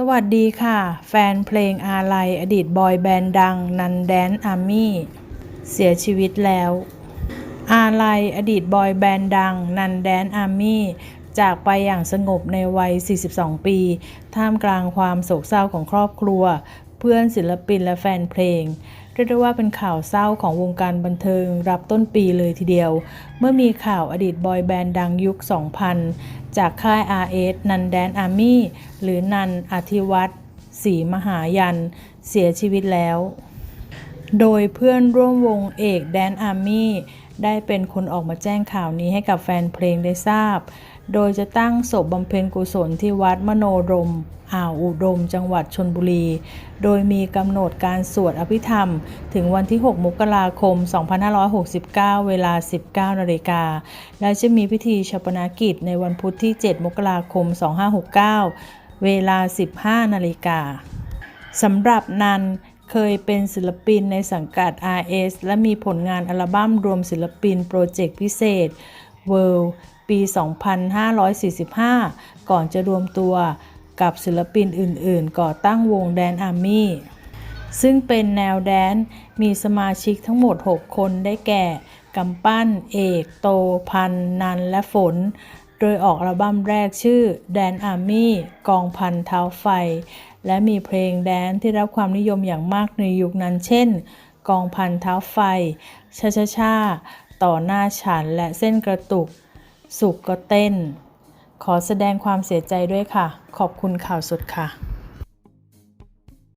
สวัสดีค่ะ แฟนเพลงอาลัยอดีตบอยแบนด์ดังนันแดนอาร์มี่เสียชีวิตแล้ว อาลัยอดีตบอยแบนด์ดังนันแดนอาร์มี่จากไปอย่างสงบในวัย 42 ปี ท่ามกลางความโศกเศร้าของครอบครัว เพื่อนศิลปินและแฟนเพลง รียกได้ว่าเป็นข่าวเศร้าของวงการบันเทิงรับต้นปีเลยทีเดียว เมื่อมีข่าวอดีตบอยแบนด์ดังยุค 2000 จากค่าย RS นันแดนอาร์มี่หรือนันอธิวัตรศรีมหายัน เสียชีวิตแล้ว โดยเพื่อนร่วมวงเอกแดนอาร์มี่ได้เป็นคนออกมาแจ้งข่าวนี้ให้กับแฟนเพลงได้ทราบ โดยจะตั้งศพบำเพ็ญกุศลที่วัดมโนรม อ่าวอุดม จังหวัดชนบุรี โดยมีกำหนดการสวดอภิธรรม ถึงวันที่ 6 มกราคม 2569 เวลา 19 นาฬิกา และจะมีพิธีชาปนากิจในวันพุธที่ 7 มกราคม 2569 เวลา 15 นาฬิกาสำหรับนันเคยเป็นศิลปินในสังกัด RS และมีผลงานอัลบั้มรวมศิลปินโปรเจกต์พิเศษ World ปี 2545 ก่อนจะรวมตัวกับศิลปินอื่น ๆ ก่อตั้งวงแดนอาร์มี่ซึ่งเป็นแนวแดนมีสมาชิกทั้งหมด 6 คนได้แก่กำปั้น เอก โต พัน นัน และฝน โดยออกอัลบั้มแรกชื่อแดนอาร์มี่กองพันเท้าไฟ และมีเพลงแดนที่รับความนิยมอย่างมากในยุคนั้นเช่น กองพันเท้าไฟ ชาชาชาต่อหน้าฉันและเส้นกระตุก สุกก็เต้น ขอแสดงความเสียใจด้วยค่ะ ขอบคุณข่าวสดค่ะ